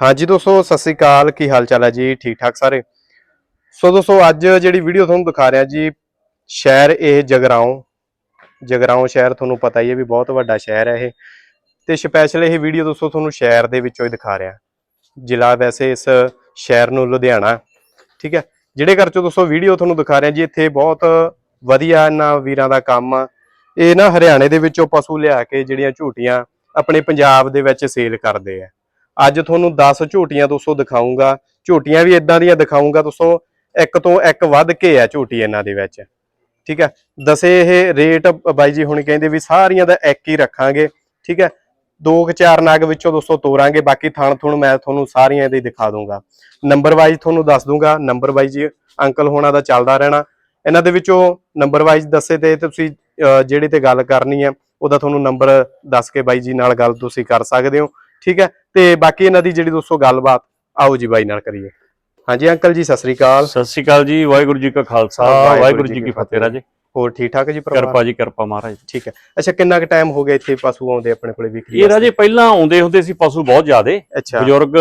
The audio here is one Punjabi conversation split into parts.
ਹਾਂਜੀ ਦੋਸਤੋ, ਸਤਿ ਸ੍ਰੀ ਅਕਾਲ। ਕੀ ਹਾਲ ਚਾਲ ਹੈ ਜੀ? ਠੀਕ ਠਾਕ ਸਾਰੇ? ਸੋ ਦੋਸਤੋ, ਅੱਜ ਜਿਹੜੀ ਵੀਡੀਓ ਤੁਹਾਨੂੰ ਦਿਖਾ ਰਿਹਾ ਜੀ, ਸ਼ਹਿਰ ਇਹ ਜਗਰਾਉਂ। ਜਗਰਾਉਂ ਸ਼ਹਿਰ ਤੁਹਾਨੂੰ ਪਤਾ ਹੀ ਹੈ ਵੀ ਬਹੁਤ ਵੱਡਾ ਸ਼ਹਿਰ ਹੈ ਇਹ। ਤੇ ਸਪੈਸ਼ਲ ਇਹ ਵੀਡੀਓ ਦੋਸਤੋ ਤੁਹਾਨੂੰ ਸ਼ਹਿਰ ਦੇ ਵਿੱਚੋਂ ਹੀ ਦਿਖਾ ਰਿਹਾ। ਜ਼ਿਲ੍ਹਾ ਵੈਸੇ ਇਸ ਸ਼ਹਿਰ ਨੂੰ ਲੁਧਿਆਣਾ, ਠੀਕ ਹੈ? ਜਿਹੜੇ ਘਰ ਚੋਂ ਦੋਸਤੋ ਵੀਡੀਓ ਤੁਹਾਨੂੰ ਦਿਖਾ ਰਿਹਾ ਜੀ, ਇੱਥੇ ਬਹੁਤ ਵਧੀਆ ਇਹਨਾਂ ਵੀਰਾਂ ਦਾ ਕੰਮ ਆ। ਇਹ ਨਾ ਹਰਿਆਣੇ ਦੇ ਵਿੱਚੋਂ ਪਸ਼ੂ ਲਿਆ ਕੇ ਜਿਹੜੀਆਂ ਝੂਟੀਆਂ ਆਪਣੇ ਪੰਜਾਬ ਦੇ ਵਿੱਚ ਸੇਲ ਕਰਦੇ ਆ। ਅੱਜ ਤੁਹਾਨੂੰ 10 ਝੂਟੀਆਂ ਦੋਸਤੋ ਦਿਖਾਉਂਗਾ ਝੂਟੀਆਂ ਵੀ ਇਦਾਂ ਦੀਆਂ ਦਿਖਾਉਂਗਾ ਦੋਸਤੋ ਇੱਕ ਤੋਂ ਇੱਕ ਵੱਧ ਕੇ ਆ ਝੂਟੀ ਇਹਨਾਂ ਦੇ ਵਿੱਚ। ਠੀਕ ਹੈ? ਦਸੇ ਇਹ ਰੇਟ ਬਾਈ ਜੀ ਹੁਣ ਕਹਿੰਦੇ ਵੀ ਸਾਰੀਆਂ ਦਾ ਇੱਕ ਹੀ ਰੱਖਾਂਗੇ। ਠੀਕ ਹੈ? ਦੋ ਕੁ ਚਾਰ ਨਾਗ ਵਿੱਚੋਂ ਦੋਸਤੋ ਤੋਰਾਂਗੇ ਬਾਕੀ ਥਾਣ ਥੁਣ ਮੈਂ ਤੁਹਾਨੂੰ ਸਾਰੀਆਂ ਇਹਦੇ ਦਿਖਾ ਦੂੰਗਾ। ਨੰਬਰ ਵਾਈਜ਼ ਤੁਹਾਨੂੰ ਦੱਸ ਦੂੰਗਾ। ਨੰਬਰ ਵਾਈਜ਼ ਅੰਕਲ ਹੋਣਾ ਦਾ ਚੱਲਦਾ ਰਹਿਣਾ। ਇਹਨਾਂ ਦੇ ਵਿੱਚੋਂ ਨੰਬਰ ਵਾਈਜ਼ ਦੱਸੇ ਤੇ ਤੁਸੀਂ ਅਹ, ਜਿਹੜੀ ਤੇ ਗੱਲ ਕਰਨੀ ਹੈ ਉਹਦਾ ਤੁਹਾਨੂੰ ਨੰਬਰ ਦੱਸ ਕੇ ਬਾਈ ਜੀ ਨਾਲ ਗੱਲ ਤੁਸੀਂ ਕਰ ਸਕਦੇ ਹੋ। ਠੀਕ ਹੈ? ਤੇ ਬਾਕੀ ਇਹਨਾਂ ਦੀ ਜਿਹੜੀ ਦੋਸਤੋ ਗੱਲਬਾਤ ਆਓ ਜੀ ਬਾਈ ਨਾਲ ਕਰੀਏ। ਹਾਂਜੀ ਅੰਕਲ ਜੀ ਸਤਿ ਸ੍ਰੀ ਅਕਾਲ। ਸਤਿ ਸ਼੍ਰੀ ਅਕਾਲ ਜੀ ਵਾਹਿਗੁਰੂ ਜੀ ਕਾ ਖਾਲਸਾ ਵਾਹਿਗੁਰੂ ਜੀ ਕੀ ਫਤਿਹ। ਰਾਜੇ। ਹੋਰ ਠੀਕ ਠਾਕ ਜੀ ਪਰਿਵਾਰ? ਕਿਰਪਾ ਜੀ ਕਿਰਪਾ ਮਹਾਰਾਜ ਠੀਕ ਹੈ। ਅੱਛਾ ਕਿੰਨਾ ਕੁ ਟਾਈਮ ਹੋ ਗਿਆ ਇੱਥੇ ਪਸ਼ੂ ਆਉਂਦੇ ਆਪਣੇ ਕੋਲੇ ਵਿਕਰੀ ਇਹ ਰਾਜੇ ਪਹਿਲਾਂ ਆਉਂਦੇ ਹੁੰਦੇ ਸੀ ਪਸ਼ੂ ਬਹੁਤ ਜ਼ਿਆਦੇ। ਬਜ਼ੁਰਗ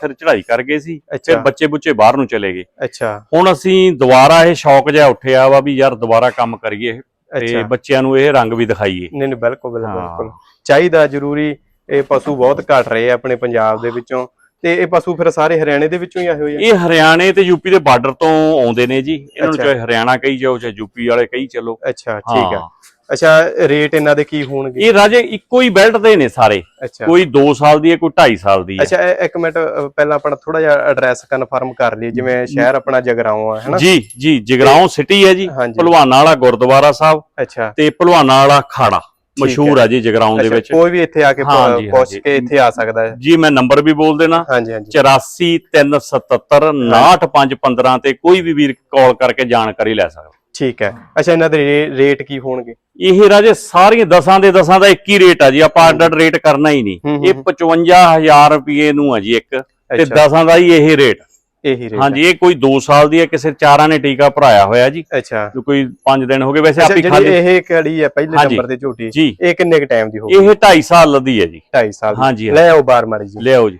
ਫਿਰ ਚੜ੍ਹਾਈ ਕਰ ਗਏ ਸੀ ਫਿਰ ਬੱਚੇ ਬੁੱਚੇ ਬਾਹਰ ਨੂੰ ਚਲੇ ਗਏ। ਅੱਛਾ। ਹੁਣ ਅਸੀਂ ਦੁਬਾਰਾ ਇਹ ਸ਼ੌਕ ਜਿਹਾ ਉੱਠਿਆ ਵਾ ਵੀ ਯਾਰ ਦੁਬਾਰਾ ਕੰਮ ਕਰੀਏ। ਤੇ ਬੱਚਿਆਂ ਨੂੰ ਇਹ ਰੰਗ ਵੀ ਦਿਖਾਈਏ। ਨਹੀਂ ਨਹੀਂ ਬਿਲਕੁਲ। ਬਿਲਕੁਲ। ਚਾਹੀਦਾ ਜ਼ਰੂਰੀ ਇਹ ਪਸ਼ੂ ਬਹੁਤ ਘਟ ਰਹੇ ਆ ਆਪਣੇ ਪੰਜਾਬ ਦੇ ਵਿੱਚੋਂ। ਤੇ ਇਹ ਪਸ਼ੂ ਫਿਰ ਸਾਰੇ ਹਰਿਆਣੇ ਦੇ ਵਿੱਚੋਂ ਹੀ ਆਏ ਹੋਏ ਆ? ਇਹ ਹਰਿਆਣੇ ਤੇ ਯੂਪੀ ਦੇ ਬਾਰਡਰ ਤੋਂ ਆਉਂਦੇ ਨੇ ਜੀ। ਇਹਨਾਂ ਨੂੰ। ਚਾਹੇ ਹਰਿਆਣਾ ਕਹੀ ਜਾਓ ਚਾਹੇ ਯੂਪੀ ਵਾਲੇ ਕਹੀ ਚੱਲੋ। ਅੱਛਾ ਠੀਕ ਹਾਂ। ਅੱਛਾ ਰੇਟ ਇਹਨਾਂ ਦੇ ਕੀ ਹੋਣਗੇ? ਇਹ ਰਾਜੇ ਇੱਕੋ ਹੀ ਬੈਲਟ ਦੇ ਨੇ ਸਾਰੇ। ਕੋਈ 2 ਸਾਲ ਦੀ ਹੈ ਕੋਈ 2.5 ਸਾਲ ਦੀ ਹੈ। ਅੱਛਾ ਇੱਕ ਮਿੰਟ ਪਹਿਲਾਂ ਆਪਣਾ ਥੋੜਾ ਜਿਹਾ ਐਡਰੈਸ ਕਨਫਰਮ ਕਰ ਲਈਏ ਜਿਵੇਂ ਸ਼ਹਿਰ ਆਪਣਾ ਜਗਰਾਉਂ ਆ ਹੈਨਾ? ਜੀ ਜੀ ਜਗਰਾਉਂ ਸਿਟੀ ਹੈ ਜੀ ਭਲਵਾਨਾ ਵਾਲਾ ਗੁਰਦੁਆਰਾ ਸਾਹਿਬ ਅੱਛਾ। ਤੇ ਭਲਵਾਨਾ ਵਾਲਾ ਖਾੜਾ ਮਸ਼ਹੂਰ ਆ ਜੀ ਜਗਰਾਉਂ ਦੇ ਵਿੱਚ। ਕੋਈ ਵੀ ਇੱਥੇ ਆ ਕੇ ਪੁੱਛ। ਕੇ ਇੱਥੇ ਆ ਸਕਦਾ ਹੈ। ਜੀ ਮੈਂ ਨੰਬਰ ਵੀ ਬੋਲ ਦੇਣਾ। ਹਾਂਜੀ ਹਾਂਜੀ। 8437 98515 ਤੇ ਕੋਈ ਵੀ ਵੀਰ ਕਾਲ ਕਰਕੇ ਜਾਣਕਾਰੀ ਲੈ ਸਕਦਾ। ਠੀਕ ਹੈ। ਅੱਛਾ ਇਹਨਾਂ ਦੇ ਰੇਟ ਕੀ ਹੋਣਗੇ? ਇਹ ਰਾਜੇ ਸਾਰੀਆਂ ਦਸਾਂ ਦੇ ਦਸਾਂ ਦਾ ਇੱਕ ਹੀ ਰੇਟ ਆ ਜੀ ਆਪਾਂ ਅੱਡ ਰੇਟ ਕਰਨਾ ਹੀ ਨਹੀਂ। ਇਹ 55000 ਰੁਪਏ ਨੂੰ ਆ ਜੀ ਇੱਕ। ਤੇ ਦਸਾਂ ਦਾ ਹੀ ਇਹ ਰੇਟ। ਇਹੀ ਰੇਟ ਹਾਂਜੀ ਇਹ ਕੋਈ 2 ਸਾਲ ਦੀ ਹੈ ਕਿਸੇ ਚਾਰਾਂ ਨੇ ਟੀਕਾ ਭਰਾਇਆ ਹੋਇਆ ਜੀ। ਅੱਛਾ। ਕੋਈ 5 ਦਿਨ ਹੋ ਗਏ ਵੈਸੇ ਆਪੀ ਖਾਲੀ ਇਹ ਕਿਹੜੀ ਹੈ ਪਹਿਲੇ। ਨੰਬਰ ਤੇ ਝੂਟੀ ਇਹ ਕਿੰਨੇ ਕ ਟਾਈਮ ਦੀ ਹੋਊਗੀ ਇਹ 2.5 ਸਾਲ ਦੀ ਹੈ ਜੀ। 2.5 ਸਾਲ ਹਾਂਜੀ, ਲੈ ਆਓ ਬਾਰ ਮਾਰੀ ਜੀ ਲਿਆਓ ਜੀ।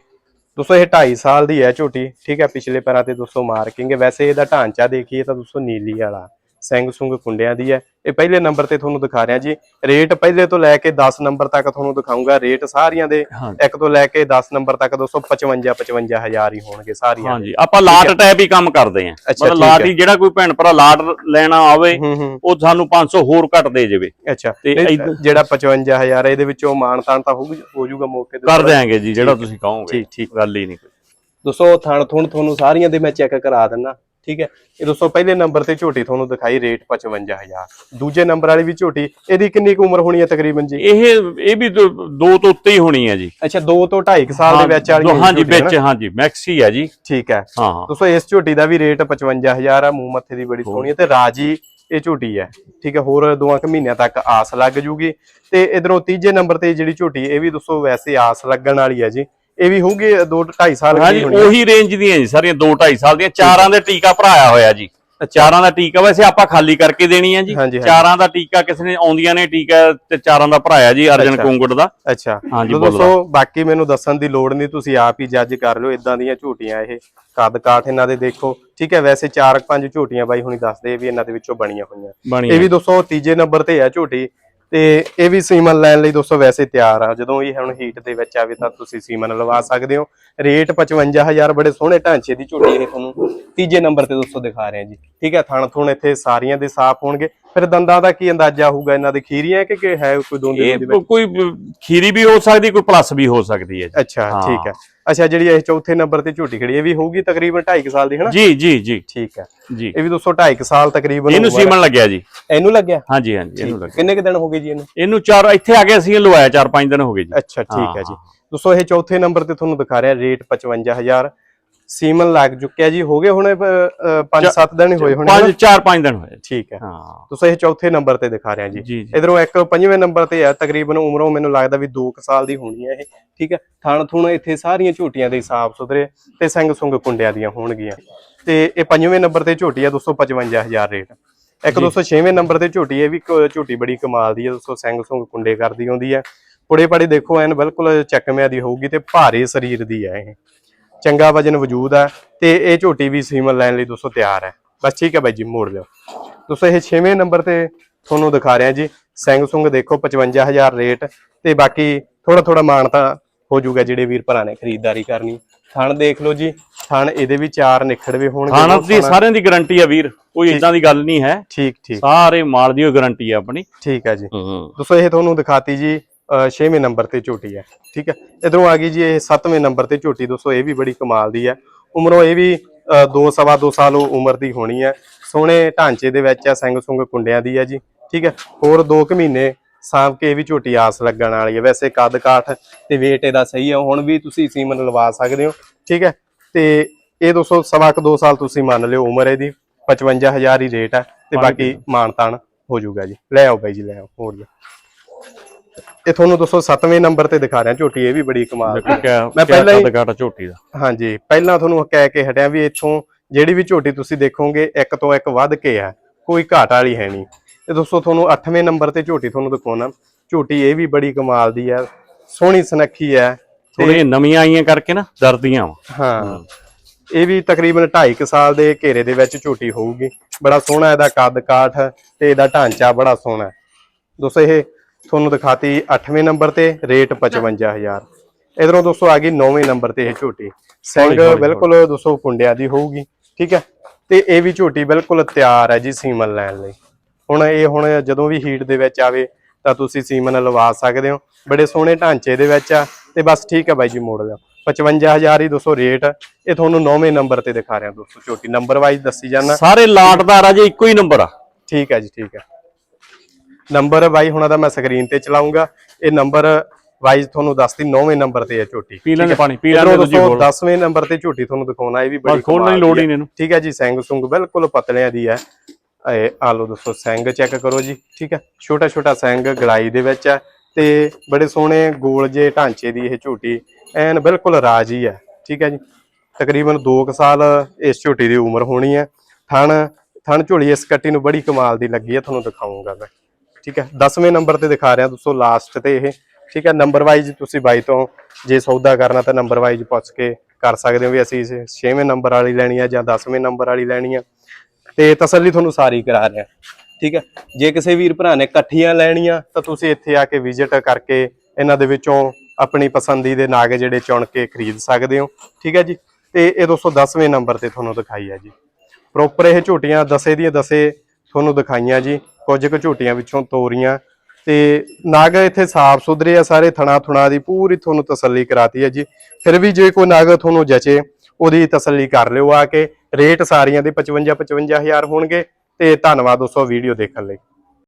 ਦੋਸਤੋ ਇਹ 2.5 ਸਾਲ ਦੀ ਹੈ ਝੋਟੀ ਠੀਕ ਹੈ ਪਿਛਲੇ ਪੈਰਾਂ ਤੇ ਦੋਸਤੋ ਮਾਰਕਿੰਗ ਹੈ। ਵੈਸੇ ਇਹਦਾ ਢਾਂਚਾ ਦੇਖੀਏ ਤਾਂ ਦੋਸਤੋ ਨੀਲੀ ਵਾਲਾ। ਸਿੰਘ ਸੁੰਗ ਕੁੰਡਿਆਂ ਦੀ ਹੈ। ਇਹ ਪਹਿਲੇ ਨੰਬਰ ਤੇ ਤੁਹਾਨੂੰ ਦਿਖਾ ਰਿਹਾ ਜੀ। ਰੇਟ ਪਹਿਲੇ ਤੋਂ ਲੈ ਕੇ 10 ਨੰਬਰ ਤੱਕ ਤੁਹਾਨੂੰ ਦਿਖਾਉਂਗਾ ਰੇਟ ਸਾਰੀਆਂ ਦੇ ਇੱਕ ਤੋਂ ਲੈ ਕੇ 10 ਨੰਬਰ ਤੱਕ ਦੋਸਤੋ 55 55000 ਹੀ ਹੋਣਗੇ ਸਾਰੀਆਂ। ਹਾਂਜੀ। ਆਪਾਂ ਲਾਟ ਟੈਪ ਹੀ। ਕੰਮ ਕਰਦੇ ਆਂ ਮਤਲਬ ਲਾਟ ਹੈ। ਜਿਹੜਾ ਕੋਈ ਭੈਣ ਭਰਾ ਲਾਟ ਲੈਣਾ ਆਵੇ ਉਹ ਸਾਨੂੰ 500 ਹੋਰ ਘੱਟ ਦੇ ਜਾਵੇ। ਅੱਛਾ। ਤੇ ਜਿਹੜਾ 55000 ਇਹਦੇ ਵਿੱਚੋਂ ਮਾਨ ਤਾਨ ਤਾਂ ਹੋ ਜਾਊਗਾ ਮੌਕੇ ਤੇ ਕਰ ਦਿਆਂਗੇ ਜੀ ਜਿਹੜਾ ਤੁਸੀਂ ਕਹੋਗੇ। ਠੀਕ ਠੀਕ। ਗੱਲ ਹੀ ਨਹੀਂ ਕੋਈ। ਦੋਸਤੋ ਥਣ ਥੁਣ ਤੁਹਾਨੂੰ ਸਾਰੀਆਂ ਦੇ ਮੈਂ ਚੈੱਕ ਕਰਾ ਦਿੰਨਾ ਠੀਕ ਹੈ? ਇਹ ਦੋਸਤੋ ਪਹਿਲੇ ਨੰਬਰ ਤੇ ਝੋਟੀ ਤੁਹਾਨੂੰ ਦਿਖਾਈ ਰੇਟ 55000 ਦੂਜੇ ਨੰਬਰ ਵਾਲੀ ਵੀ ਝੋਟੀ ਇਹਦੀ ਕਿੰਨੀ ਕੁ ਉਮਰ ਹੋਣੀ ਹੈ ਤਕਰੀਬਨ ਜੀ? ਇਹ ਇਹ ਵੀ ਦੋ ਦੋ ਤੋਂ ਉੱਤੇ ਹੀ ਹੋਣੀ ਹੈ ਜੀ। ਅੱਛਾ 2 ਤੋਂ 2.5 ਸਾਲ ਦੇ ਵਿੱਚ ਵਾਲੀ ਹਾਂ, ਹਾਂਜੀ ਵਿੱਚ ਹਾਂਜੀ ਮੈਕਸੀ ਹੈ ਜੀ। ਠੀਕ ਹੈ। ਹਾਂ ਦੋਸਤੋ ਇਸ ਝੋਟੀ ਦਾ ਵੀ ਰੇਟ 55000 ਆ ਮੂੰਹ ਮੱਥੇ ਦੀ ਬੜੀ ਸੋਹਣੀ ਹੈ ਤੇ ਰਾਜੀ ਇਹ ਝੋਟੀ ਹੈ। ਠੀਕ ਹੈ ਹੋਰ ਦੋਆਂ ਕੁ ਮਹੀਨਿਆਂ ਤੱਕ ਆਸ ਲੱਗ ਜੂਗੀ। ਤੇ ਇਧਰੋਂ ਤੀਜੇ ਨੰਬਰ ਤੇ ਜਿਹੜੀ ਝੋਟੀ ਇਹ ਵੀ ਦੋਸਤੋ ਵੈਸੇ ਆਸ ਲੱਗਣ ਵਾਲੀ ਹੈ ਜੀ। ਇਹ ਵੀ ਹੋਊਗੀ 2 2.5 ਸਾਲ ਦੀ ਹਾਂਜੀ ਹੋਣੀ ਹੈ ਉਹੀ ਰੇਂਜ ਦੀਆਂ ਜੀ ਸਾਰੀਆਂ 2 2.5 ਸਾਲ ਦੀਆਂ। ਚਾਰਾਂ ਦੇ ਟੀਕਾ ਭਰਾਇਆ ਹੋਇਆ ਜੀ। ਚਾਰਾਂ ਦਾ ਟੀਕਾ ਵੈਸੇ ਆਪਾਂ ਖਾਲੀ ਕਰਕੇ ਦੇਣੀ ਹੈ ਜੀ। ਹਾਂਜੀ। ਚਾਰਾਂ ਦਾ ਟੀਕਾ ਕਿਸੇ ਨੇ ਆਉਂਦੀਆਂ ਨੇ ਟੀਕਾ ਤੇ ਚਾਰਾਂ ਦਾ ਭਰਾਇਆ ਜੀ ਅਰਜਨ ਅੱਛਾ। ਕੁੰਗੜ ਦਾ। ਅੱਛਾ। ਹਾਂਜੀ, ਬੋਲੋ। ਦੋਸਤੋ ਬਾਕੀ ਮੈਨੂੰ ਦੱਸਣ ਦੀ ਲੋੜ ਨਹੀਂ ਤੁਸੀਂ ਆਪ ਹੀ ਜੱਜ ਕਰ ਲਿਓ ਇਦਾਂ ਦੀਆਂ ਝੂਟੀਆਂ ਇਹ। ਕੱਦ ਕਾਠ ਇਹਨਾਂ ਦੇ ਦੇਖੋ। ਠੀਕ ਹੈ ਵੈਸੇ 4-5 ਝੂਟੀਆਂ ਬਾਈ ਹੁਣੀ ਦੱਸਦੇ ਵੀ ਇਹਨਾਂ ਦੇ ਵਿੱਚੋਂ ਬਣੀਆਂ ਹੋਈਆਂ। ਇਹ ਵੀ ਦੋਸਤੋ ਤੀਜੇ ਨੰਬਰ ਤੇ ਹੈ ਝੂਟੀ। ਤੇ ਇਹ ਵੀ ਸੀਮਨ ਲੈਣ ਲਈ ਦੋਸਤੋ ਵੈਸੇ ਤਿਆਰ ਆ। ਜਦੋਂ ਇਹ ਹੁਣ ਹੀਟ ਦੇ ਵਿੱਚ ਆਵੇ ਤਾਂ ਤੁਸੀਂ ਸੀਮਨ ਲਵਾ ਸਕਦੇ ਹੋ। ਰੇਟ 55000 ਬੜੇ ਸੋਹਣੇ ਢਾਂਚੇ ਦੀ ਝੂਟੀ ਇਹ ਤੁਹਾਨੂੰ ਤੀਜੇ ਨੰਬਰ ਤੇ ਦੋਸਤੋ ਦਿਖਾ ਰਹੇ ਹਾਂ ਜੀ। ਠੀਕ ਹੈ ਥਣ ਥੁਣ ਇੱਥੇ ਸਾਰੀਆਂ ਦੇ ਸਾਫ਼ ਹੋਣਗੇ। ਫਿਰ ਦੰਦਾਂ ਦਾ ਕੀ ਅੰਦਾਜ਼ਾ ਹੋਊਗਾ? ਇਹਨਾਂ ਦੇ ਖੀਰੀਆਂ ਕਿ ਕਿ ਹੈ ਕੋਈ ਦੋਂਦੇ ਦੇ ਵਿੱਚ? ਕੋਈ ਖੀਰੀ ਵੀ ਹੋ ਸਕਦੀ ਕੋਈ ਪਲੱਸ ਵੀ ਹੋ ਸਕਦੀ ਹੈ ਜੀ। ਅੱਛਾ। ਠੀਕ ਹੈ। ਅੱਛਾ ਜਿਹੜੀ ਇਹ ਚੌਥੇ ਨੰਬਰ ਤੇ ਝੂਟੀ ਖੜੀ ਇਹ ਵੀ ਹੋਊਗੀ ਤਕਰੀਬਨ 2.5 ਸਾਲ ਦੀ ਹੈ ਨਾ ਜੀ ਜੀ ਜੀ। ਠੀਕ ਹੈ। ਜੀ। ਇਹ ਵੀ ਦੋਸਤੋ 2.5 ਸਾਲ ਤਕਰੀਬਨ ਇਹਨੂੰ। ਸੀਮਨ ਲੱਗਿਆ ਜੀ। ਇਹਨੂੰ ਲੱਗਿਆ? ਹਾਂਜੀ ਹਾਂਜੀ ਇਹਨੂੰ ਲੱਗਿਆ। ਕਿੰਨੇ ਕੁ ਦਿਨ ਹੋ ਗਏ ਜੀ ਇਹਨੂੰ? ਇਹਨੂੰ ਚਾਰ ਇੱਥੇ ਆ ਕੇ ਅਸੀਂ ਲਵਾਇਆ ਚਾਰ ਪੰਜ ਦਿਨ ਹੋ ਗਏ ਜੀ। ਅੱਛਾ ਠੀਕ ਹੈ ਜੀ। ਦੋਸਤੋ ਇਹ ਚੌਥੇ ਨੰਬਰ ਤੇ ਤੁਹਾਨੂੰ ਦਿਖਾ ਰਿਹਾ ਰੇਟ 55000 ਸੀਮਨ ਲੱਗ ਚੁੱਕਿਆ ਜੀ। ਹੋ ਗਏ ਹੁਣ 5-7 ਦਿਨ ਹੀ ਹੋਏ ਹੋਣੇ ਪੰਜ ਨਾ? ਚਾਰ ਪੰਜ ਦਿਨ ਹੋਏ। ਠੀਕ ਹੈ। ਹਾਂ। ਦੋਸਤੋ ਇਹ ਚੌਥੇ ਨੰਬਰ ਤੇ ਦਿਖਾ ਰਿਹਾ ਜੀ। ਇਧਰੋਂ ਇੱਕ ਪੰਜਵੇਂ ਨੰਬਰ ਤੇ ਹੈ ਤਕਰੀਬਨ ਉਮਰੋਂ ਮੈਨੂੰ ਲੱਗਦਾ ਵੀ 2 ਸਾਲ ਦੀ ਹੋਣੀ ਹੈ ਇਹ ਠੀਕ ਹੈ? ਥਣ ਥੁਣ ਇੱਥੇ ਸਾਰੀਆਂ ਝੋਟੀਆਂ ਦੇ ਸਾਫ਼ ਸੁਥਰੇ ਤੇ ਸਿੰਘ ਸੁੰਗ ਕੁੰਡਿਆਂ ਦੀਆਂ ਹੋਣਗੀਆਂ। ਤੇ ਇਹ ਪੰਜਵੇਂ ਨੰਬਰ ਤੇ ਝੋਟੀ ਹੈ ਦੋਸਤੋ 55000 ਰੇਟ। ਇੱਕ ਜੀ। 206ਵੇਂ ਨੰਬਰ ਤੇ ਝੋਟੀ ਇਹ ਵੀ ਝੋਟੀ ਬੜੀ ਕਮਾਲ ਦੀ ਹੈ। ਦੋਸਤੋ ਸਿੰਘ ਸੁੰਗ ਕੁੰਡੇ ਕਰਦੀ ਆਉਂਦੀ ਹੈ। ਪੁੜੇ ਪੜੇ ਦੇਖੋ ਐਨ ਬਿਲਕੁਲ ਚੱਕਮਿਆਂ ਦੀ ਹੋਊਗੀ ਤੇ ਭਾਰੇ ਸਰੀਰ ਦੀ ਹੈ ਇਹ। ਚੰਗਾ ਵਜਨ ਵਜੂਦ ਹੈ ਤੇ ਇਹ ਝੋਟੀ ਵੀ ਸੀਮਨ ਲੈਣ ਲਈ ਦੋਸਤੋ ਤਿਆਰ ਹੈ ਬਸ ਠੀਕ ਹੈ ਬਾਈ ਜੀ ਮੋੜ ਲਿਓ। ਦੋਸਤੋ ਇਹ 6ਵੇਂ ਨੰਬਰ ਤੇ ਤੁਹਾਨੂੰ ਦਿਖਾ ਰਿਹਾ ਜੀ। ਸੈਂਗ ਸੁੰਗ ਦੇਖੋ 55000 ਰੇਟ ਤੇ ਬਾਕੀ ਥੋੜਾ ਥੋੜਾ ਮਾਨਤਾ ਹੋ ਜਾਊਗਾ ਜਿਹੜੇ ਵੀਰ ਭਰਾ ਨੇ ਖਰੀਦਦਾਰੀ ਕਰਨੀ। ਥਣ ਦੇਖ ਲਓ ਜੀ ਥਣ ਇਹਦੇ ਵੀ ਚਾਰ ਨਿਖੜਵੇ ਹੋਣਗੇ ਬਹੁਤ ਦੀ। ਸਾਰਿਆਂ ਦੀ ਗਾਰੰਟੀ ਆ ਵੀਰ ਕੋਈ ਇਦਾਂ ਦੀ ਗੱਲ ਨਹੀਂ ਹੈ। ਠੀਕ ਠੀਕ। ਸਾਰੇ ਮਾਲ ਦੀ ਗਾਰੰਟੀ ਆ ਆਪਣੀ। ਠੀਕ ਹੈ ਜੀ। ਦੋਸਤੋ ਇਹ ਤੁਹਾਨੂੰ ਦਿਖਾਤੀ ਜੀ 6ਵੇਂ ਨੰਬਰ ਤੇ ਝੋਟੀ ਹੈ ਠੀਕ ਹੈ? ਇਧਰੋਂ ਆ ਗਈ ਜੀ ਇਹ 7ਵੇਂ ਨੰਬਰ ਤੇ ਝੋਟੀ ਦੋਸਤੋ ਇਹ ਵੀ ਬੜੀ ਕਮਾਲ ਦੀ ਹੈ। ਉਮਰੋਂ ਇਹ ਵੀ 2 ਸਵਾ 2 ਸਾਲ ਉਮਰ ਦੀ ਹੋਣੀ ਹੈ। ਸੋਹਣੇ ਢਾਂਚੇ ਦੇ ਵਿੱਚ ਹੈ ਸਿੰਘ ਸੁੰਗ ਕੁੰਡਿਆਂ ਦੀ ਹੈ ਜੀ ਠੀਕ ਹੈ? ਹੋਰ 2 ਕੁ ਮਹੀਨੇ ਸਾਂਭ ਕੇ ਇਹ ਵੀ ਝੋਟੀ ਆਸ ਲੱਗਣ ਵਾਲੀ ਹੈ। ਵੈਸੇ ਕੱਦ ਕਾਠ ਤੇ weight ਇਹਦਾ ਸਹੀ ਹੈ ਹੁਣ ਵੀ ਤੁਸੀਂ ਸੀਮਨ ਲਵਾ ਸਕਦੇ ਹੋ ਠੀਕ ਹੈ? ਤੇ ਇਹ ਦੋਸਤੋ ਸਵਾ ਕੁ 2 ਸਾਲ ਤੁਸੀਂ ਮੰਨ ਲਿਓ ਉਮਰ ਇਹਦੀ 55000 ਹੀ ਰੇਟ ਹੈ ਤੇ ਬਾਕੀ ਮਾਨਤਾਨ ਹੋ ਜਾਊਗਾ ਜੀ। ਲੈ ਆਓ ਬਾਈ ਜੀ ਲੈ ਆਓ ਹੋਰ ਜੀ। ਇਹ ਤੁਹਾਨੂੰ ਦੋਸਤੋ 7ਵੇਂ ਨੰਬਰ ਤੇ ਦਿਖਾ ਰਿਹਾ ਝੋਟੀ ਇਹ ਵੀ ਬੜੀ ਕਮਾਲ ਹੈ। ਮੈਂ ਪਹਿਲਾਂ ਹੀ- ਆ ਝੋਟੀ ਦਾ। ਹਾਂਜੀ ਪਹਿਲਾਂ ਤੁਹਾਨੂੰ ਕਹਿ ਕੇ ਹਟਿਆ ਵੀ ਇੱਥੋਂ ਜਿਹੜੀ ਵੀ ਝੋਟੀ ਤੁਸੀਂ ਦੇਖੋਗੇ ਇੱਕ ਤੋਂ ਇੱਕ ਵੱਧ ਕੇ ਆ ਕੋਈ ਘਾਟ ਵਾਲੀ ਹੈ ਨਹੀਂ। ਤੇ ਦੋਸਤੋ ਤੁਹਾਨੂੰ 8ਵੇਂ ਨੰਬਰ ਤੇ ਝੋਟੀ ਤੁਹਾਨੂੰ ਦਿਖਾਉਣਾ। ਝੋਟੀ ਇਹ ਵੀ ਬੜੀ ਕਮਾਲ ਦੀ ਹੈ ਸੋਹਣੀ ਸੁਨੱਖੀ ਹੈ ਥੋੜੀਆਂ ਨਵੀਆਂ ਆਈਆਂ ਕਰਕੇ ਨਾ ਡਰਦੀਆਂ ਵਾ। ਹਾਂ। ਇਹ ਵੀ ਤਕਰੀਬਨ 2.5 ਸਾਲ ਦੇ ਘੇਰੇ ਦੇ ਵਿੱਚ ਝੋਟੀ ਹੋਊਗੀ। ਬੜਾ ਸੋਹਣਾ ਇਹਦਾ ਕੱਦ ਕਾਠ ਤੇ ਇਹਦਾ ਢਾਂਚਾ ਬੜਾ ਸੋਹਣਾ। ਦੋਸਤੋ ਇਹ ਤੁਹਾਨੂੰ ਦਿਖਾਤੀ 8ਵੇਂ ਨੰਬਰ ਤੇ ਰੇਟ 55000 ਇਧਰੋਂ ਦੋਸਤੋ ਆ ਗਈ 9ਵੇਂ ਨੰਬਰ ਤੇ ਇਹ ਝੋਟੀ। ਸਿੰਘ ਬਿਲਕੁਲ ਦੋਸਤੋ ਕੁੰਡਿਆਂ ਦੀ ਹੋਊਗੀ ਠੀਕ ਹੈ? ਤੇ ਇਹ ਵੀ ਝੋਟੀ ਬਿਲਕੁਲ ਤਿਆਰ ਹੈ ਜੀ ਸੀਮਨ ਲੈਣ ਲਈ। ਹੁਣ ਇਹ ਹੁਣ ਜਦੋਂ ਵੀ ਹੀਟ ਦੇ ਵਿੱਚ ਆਵੇ ਤਾਂ ਤੁਸੀਂ ਸੀਮਨ ਲਵਾ ਸਕਦੇ ਹੋ। ਬੜੇ ਸੋਹਣੇ ਢਾਂਚੇ ਦੇ ਵਿੱਚ ਆ ਤੇ ਬਸ ਠੀਕ ਹੈ ਬਾਈ ਜੀ ਮੋੜ ਲਿਓ। 55000 ਹੀ ਦੋਸਤੋ ਰੇਟ ਇਹ ਤੁਹਾਨੂੰ 9ਵੇਂ ਨੰਬਰ ਤੇ ਦਿਖਾ ਰਿਹਾ ਦੋਸਤੋ ਝੋਟੀ। ਨੰਬਰ ਵਾਈਜ਼ ਦੱਸੀ ਜਾਣਾ ਸਾਰੇ ਲਾਟਦਾਰ ਆ ਜੇ ਇੱਕੋ ਹੀ ਨੰਬਰ ਆ। ਠੀਕ ਹੈ ਜੀ ਠੀਕ ਹੈ। ਨੰਬਰ ਬਾਈ ਹੁਣਾਂ ਦਾ ਮੈਂ ਸਕਰੀਨ ਤੇ ਚਲਾਉਂਗਾ। ਇਹ ਨੰਬਰ ਵਾਈਜ਼ ਤੁਹਾਨੂੰ ਦੱਸਤੀ 9ਵੇਂ ਨੰਬਰ ਤੇ ਹੈ ਝੋਟੀ। ਪੀ ਹੈ। ਪਾਣੀ, ਪੀ ਦੂਜੀ ਦੋਸਤੋ ਬੋਲ। 10ਵੇਂ ਨੰਬਰ ਤੇ ਝੋਟੀ ਤੁਹਾਨੂੰ ਦਿਖਾਉਣਾ ਇਹ ਵੀ ਬੜੀ ਖੋਲਣ ਦੀ ਲੋੜ ਹੀ। ਨਹੀਂ ਇਹਨੂੰ। ਠੀਕ ਹੈ ਜੀ ਸਿੰਘ ਸੁੰਗ ਬਿਲਕੁਲ ਪਤਲਿਆਂ ਦੀ ਹੈ। ਇਹ ਆ ਲਓ ਦੋਸਤੋ ਸਿੰਘ ਚੈੱਕ ਕਰੋ ਜੀ। ਠੀਕ ਹੈ ਛੋਟਾ ਛੋਟਾ ਸਿੰਘ ਗਲਾਈ ਦੇ ਵਿੱਚ ਹੈ ਤੇ ਬੜੇ ਸੋਹਣੇ ਗੋਲ ਜੇ ਢਾਂਚੇ ਦੀ ਇਹ ਝੋਟੀ ਐਨ ਬਿਲਕੁਲ ਰਾਜੀ ਹੈ। ਠੀਕ ਹੈ ਜੀ ਤਕਰੀਬਨ 2 ਸਾਲ ਇਸ ਝੋਟੀ ਦੀ ਉਮਰ ਹੋਣੀ ਹੈ। ਥਣ ਥਣ ਝੋਲੀ ਇਸ ਕੱਟੀ ਨੂੰ ਬੜੀ ਕਮਾਲ ਦੀ ਲੱਗੀ ਹੈ ਤੁਹਾਨੂੰ ਦਿਖਾਉਂਗਾ ਮੈਂ। ਠੀਕ ਹੈ 10ਵੇਂ ਨੰਬਰ ਤੇ ਦਿਖਾ ਰਿਹਾ ਦੋਸਤੋ ਲਾਸਟ ਤੇ ਇਹ। ਠੀਕ ਹੈ ਨੰਬਰ ਵਾਈਜ਼ ਤੁਸੀਂ ਬਾਈ ਤੋਂ ਜੇ ਸੌਦਾ ਕਰਨਾ ਤਾਂ ਨੰਬਰ ਵਾਈਜ਼ ਪੁੱਛ ਕੇ ਕਰ ਸਕਦੇ ਹੋ ਵੀ ਅਸੀਂ 6ਵੇਂ ਨੰਬਰ ਵਾਲੀ ਲੈਣੀ ਆ ਜਾਂ 10ਵੇਂ ਨੰਬਰ ਵਾਲੀ ਲੈਣੀ ਆ। ਤੇ ਤਸੱਲੀ ਤੁਹਾਨੂੰ ਸਾਰੀ ਕਰਾ ਰਿਹਾ ਠੀਕ ਹੈ, ਜੇ ਕਿਸੇ ਵੀਰ ਭਰਾ ਨੇ ਇਕੱਠੀਆਂ ਲੈਣੀਆਂ ਤਾਂ ਤੁਸੀਂ ਇੱਥੇ ਆ ਕੇ ਵਿਜ਼ਿਟ ਕਰਕੇ ਇਹਨਾਂ ਦੇ ਵਿੱਚੋਂ ਆਪਣੀ ਪਸੰਦੀ ਦੇ ਨਾਗ ਜਿਹੜੇ ਚੁਣ ਕੇ ਖਰੀਦ ਸਕਦੇ ਹੋ। ਠੀਕ ਹੈ ਜੀ, ਤੇ ਇਹ 210ਵੇਂ ਨੰਬਰ ਤੇ ਤੁਹਾਨੂੰ ਦਿਖਾਈ ਹੈ ਜੀ। ਪ੍ਰੋਪਰ ਇਹ ਝੋਟੀਆਂ ਦਸੇ ਦੀਆਂ ਦਸੇ ਤੁਹਾਨੂੰ ਦਿਖਾਈਆਂ ਜੀ। ਕੁਝ ਕੁ ਝੋਟੀਆਂ ਵਿੱਚੋਂ ਤੋਰੀਆਂ ਤੇ ਨਾਗ ਇੱਥੇ ਸਾਫ਼ ਸੁਥਰੇ ਆ, ਸਾਰੇ ਥਣਾ ਥੁਣਾ ਦੀ ਪੂਰੀ ਤੁਹਾਨੂੰ ਤਸੱਲੀ ਕਰਾਤੀ ਹੈ ਜੀ। ਫਿਰ ਵੀ ਜੇ ਕੋਈ ਨਾਗ ਤੁਹਾਨੂੰ ਜਚੇ, ਉਹਦੀ ਤਸੱਲੀ ਕਰ ਲਿਓ ਆ ਕੇ। ਰੇਟ ਸਾਰੀਆਂ ਦੇ 55 55000 ਹੋਣਗੇ ਤੇ ਧੰਨਵਾਦ ਦੋਸਤੋ ਵੀਡੀਓ ਦੇਖਣ ਲਈ।